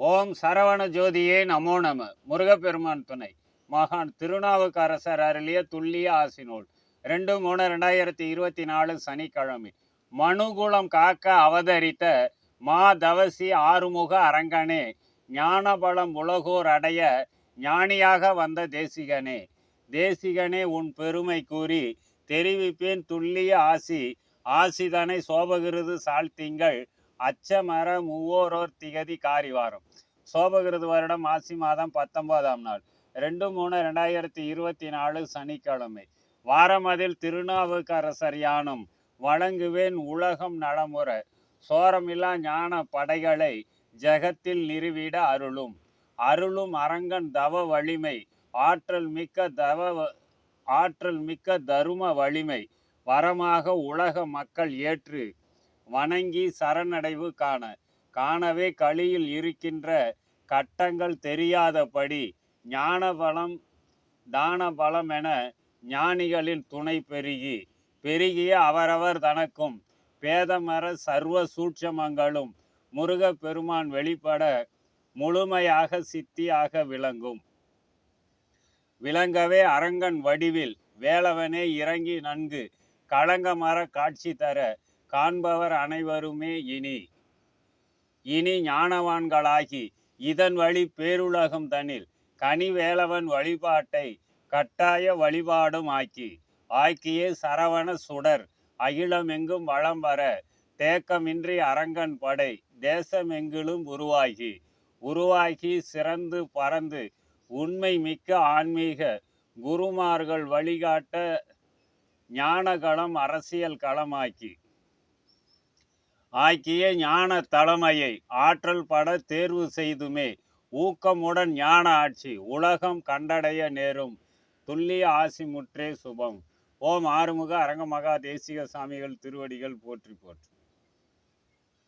ஓம் சரவண ஜோதியே நமோ நம. முருகப்பெருமான் துணை. மகான் திருநாவுக்கரசர் அருளிய துல்லிய ஆசி நூல் ரெண்டு மூணு ரெண்டாயிரத்தி இருபத்தி நாலு சனிக்கிழமை. மனுகுலம் காக்க அவதரித்த மா தவசி ஆறுமுக அரங்கனே. ஞானபலம் உலகோர் அடைய ஞானியாக வந்த தேசிகனே. தேசிகனே உன் பெருமை கூறி தெரிவிப்பேன் துல்லிய ஆசி. ஆசிதனை சோபகிருது சாழ்த்திங்கள் அச்சமர மூவோரோர் திகதி காரிவாரம் சோபகிருது வருடம் ஆசி மாதம் பத்தொன்பதாம் நாள். ரெண்டு மூணு ரெண்டாயிரத்தி இருபத்தி நாலு சனிக்கிழமை. வாரமதில் திருநாவுக்கரசர் யானும் வழங்குவேன் உலகம் நலமுறை. சோரமில்லா ஞான படைகளை ஜெகத்தில் நிறுவிட அருளும். அருளும் அரங்கன் தவ வலிமை. ஆற்றல் மிக்க தவ ஆற்றல் மிக்க தரும வலிமை. வரமாக உலக மக்கள் ஏற்று வணங்கி சரணடைவு காண. காணவே களியில் இருக்கின்ற கட்டங்கள் தெரியாதபடி ஞான பலம் தான பலம் என ஞானிகளின் துணை பெருகி பெருகிய அவரவர் தனக்கும் பேதமர சர்வ சூட்சமங்களும் முருகப்பெருமான் வெளிப்பட முழுமையாக சித்தியாக விளங்கும். விளங்கவே அரங்கன் வடிவில் வேலவனே இறங்கி நன்கு களங்கமர காட்சி தர காண்பவர் அனைவருமே இனி. இனி ஞானவான்களாகி இதன் வழி பேருலகம் தனில் கனிவேலவன் வழிபாட்டை கட்டாய வழிபாடும் ஆக்கி. ஆக்கிய சரவண சுடர் அகிலமெங்கும் வளம் வர தேக்கமின்றி அரங்கன் படை தேசமெங்கிலும் உருவாகி. உருவாகி சிறந்து பறந்து உண்மை மிக்க ஆன்மீக குருமார்கள் வழிகாட்ட ஞானகளம் அரசியல் களமாக்கி. ஆக்கிய ஞான தலைமையை ஆற்றல் பட தேர்வு செய்துமே. ஊக்கமுடன் ஞான ஆட்சி உலகம் கண்டடைய நேரும். துல்லிய ஆசி முற்றே சுபம். ஓம் ஆறுமுக அரங்கமகா தேசிக சாமிகள் திருவடிகள் போற்றி போற்றி.